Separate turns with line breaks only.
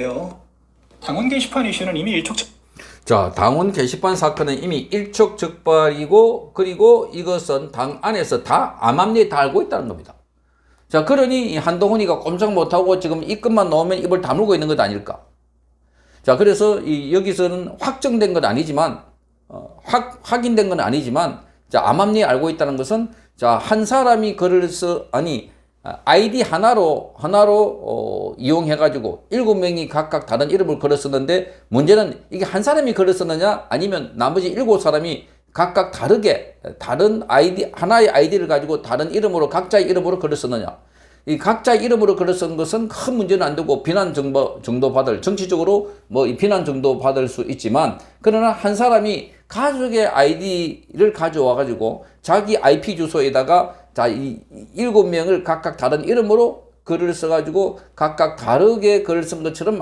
돼요. 당원 게시판 이슈는 이미 일촉즉
자, 당원 게시판 사건은 이미 일촉즉발이고 그리고 이것은 당 안에서 다 암암리에 다 알고 있다는 겁니다. 자, 그러니 이 한동훈이가 꼼짝 못하고 지금 입금만 나오면 입을 다물고 있는 것 아닐까? 자, 그래서 이 여기서는 확정된 건 아니지만 어, 확 확인된 건 아니지만 자, 암암리에 알고 있다는 것은 자, 한 사람이 글을 써 아니 아, 아이디 하나로 하나로 어, 이용해 가지고 일곱 명이 각각 다른 이름을 걸어 썼는데 문제는 이게 한 사람이 걸어 썼느냐? 아니면 나머지 일곱 사람이 각각 다르게 다른 아이디 하나의 아이디를 가지고 다른 이름으로 각자의 이름으로 썼느냐? 이 각자 이름으로 글을 쓴 것은 큰 문제는 안 되고 비난 정도, 정도 받을 정치적으로 뭐 이 비난 정도 받을 수 있지만 그러나 한 사람이 가족의 아이디를 가져와 가지고 자기 IP 주소에다가 자 이 일곱 명을 각각 다른 이름으로 글을 써가지고 각각 다르게 글을 쓴 것처럼